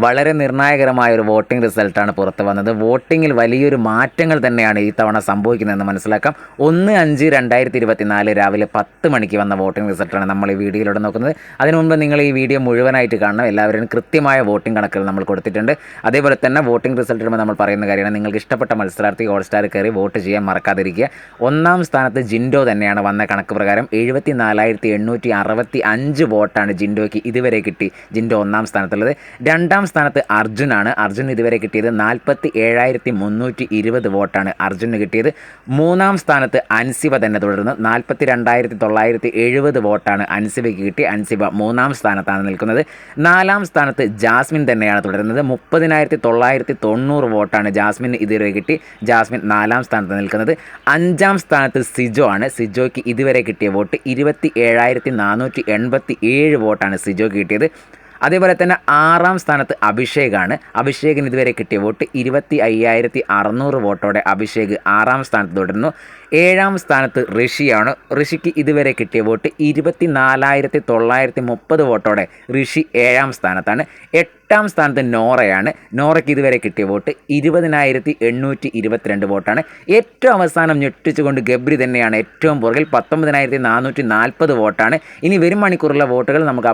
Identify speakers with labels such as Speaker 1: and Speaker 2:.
Speaker 1: വളരെ നിർണായകരമായ ഒരു വോട്ടിംഗ് റിസൾട്ടാണ് പുറത്തു വന്നത്. വോട്ടിങ്ങിൽ വലിയൊരു മാറ്റങ്ങൾ തന്നെയാണ് ഈ തവണ സംഭവിക്കുന്നതെന്ന് മനസ്സിലാക്കാം. ഒന്ന് അഞ്ച് രണ്ടായിരത്തി ഇരുപത്തിനാല് രാവിലെ പത്ത് മണിക്ക് വന്ന വോട്ടിംഗ് റിസൾട്ടാണ് നമ്മൾ ഈ വീഡിയോയിലൂടെ നോക്കുന്നത്. അതിനു മുമ്പ് നിങ്ങൾ ഈ വീഡിയോ മുഴുവനായിട്ട് കാണണം. എല്ലാവരും കൃത്യമായ വോട്ടിംഗ് കണക്കുകൾ നമ്മൾ കൊടുത്തിട്ടുണ്ട്. അതേപോലെ തന്നെ വോട്ടിംഗ് റിസൾട്ട് വരുമ്പോൾ നമ്മൾ പറയുന്ന കാര്യമാണ് നിങ്ങൾക്ക് ഇഷ്ടപ്പെട്ട മത്സരാർത്ഥി ഹോൾ സ്റ്റാർ കയറി വോട്ട് ചെയ്യാൻ മറക്കാതിരിക്കുക. ഒന്നാം സ്ഥാനത്ത് ജിൻഡോ തന്നെയാണ് വന്ന കണക്ക് പ്രകാരം എഴുപത്തി നാലായിരത്തി എണ്ണൂറ്റി അറുപത്തി അഞ്ച് വോട്ടാണ് ജിൻഡോയ്ക്ക് ഇതുവരെ കിട്ടി ജിൻഡോ ഒന്നാം സ്ഥാനത്തുള്ളത്. രണ്ടാം സ്ഥാനത്ത് അർജുനാണ്. അർജുൻ ഇതുവരെ കിട്ടിയത് നാൽപ്പത്തി ഏഴായിരത്തി മുന്നൂറ്റി ഇരുപത് വോട്ടാണ് അർജുന് കിട്ടിയത്. മൂന്നാം സ്ഥാനത്ത് അൻസിബ തന്നെ തുടരുന്നു. നാൽപ്പത്തി രണ്ടായിരത്തി തൊള്ളായിരത്തി എഴുപത് വോട്ടാണ് അൻസിബയ്ക്ക് കിട്ടി. അൻസിബ മൂന്നാം സ്ഥാനത്താണ് നിൽക്കുന്നത്. നാലാം സ്ഥാനത്ത് ജാസ്മിൻ തന്നെയാണ് തുടരുന്നത്. മുപ്പതിനായിരത്തി തൊള്ളായിരത്തി തൊണ്ണൂറ് വോട്ടാണ് ജാസ്മിൻ ഇതുവരെ കിട്ടി. ജാസ്മിൻ നാലാം സ്ഥാനത്ത് നിൽക്കുന്നത്. അഞ്ചാം സ്ഥാനത്ത് സിജോ ആണ്. സിജോയ്ക്ക് ഇതുവരെ കിട്ടിയ വോട്ട് ഇരുപത്തി ഏഴായിരത്തി നാനൂറ്റി എൺപത്തി ഏഴ് വോട്ടാണ് സിജോയ്ക്ക് കിട്ടിയത്. അതേപോലെ തന്നെ ആറാം സ്ഥാനത്ത് അഭിഷേകാണ്. അഭിഷേകിന് ഇതുവരെ കിട്ടിയ വോട്ട് ഇരുപത്തി അയ്യായിരത്തി അറുന്നൂറ് വോട്ടോടെ അഭിഷേക് ആറാം സ്ഥാനത്ത് തുടരുന്നു. ഏഴാം സ്ഥാനത്ത് ഋഷിയാണ്. ഋഷിക്ക് ഇതുവരെ കിട്ടിയ വോട്ട് ഇരുപത്തി നാലായിരത്തി തൊള്ളായിരത്തി മുപ്പത് വോട്ടോടെ ഋഷി ഏഴാം സ്ഥാനത്താണ്. എട്ടാം സ്ഥാനത്ത് നോറയാണ്. നോറയ്ക്ക് ഇതുവരെ കിട്ടിയ വോട്ട് ഇരുപതിനായിരത്തി എണ്ണൂറ്റി ഇരുപത്തിരണ്ട് വോട്ടാണ്. ഏറ്റവും അവസാനം ഞെട്ടിച്ചുകൊണ്ട് ഗബ്രി തന്നെയാണ് ഏറ്റവും പുറകിൽ പത്തൊമ്പതിനായിരത്തി നാനൂറ്റി നാൽപ്പത് വോട്ടാണ്. ഇനി വരും മണിക്കൂറുള്ള വോട്ടുകൾ നമുക്ക്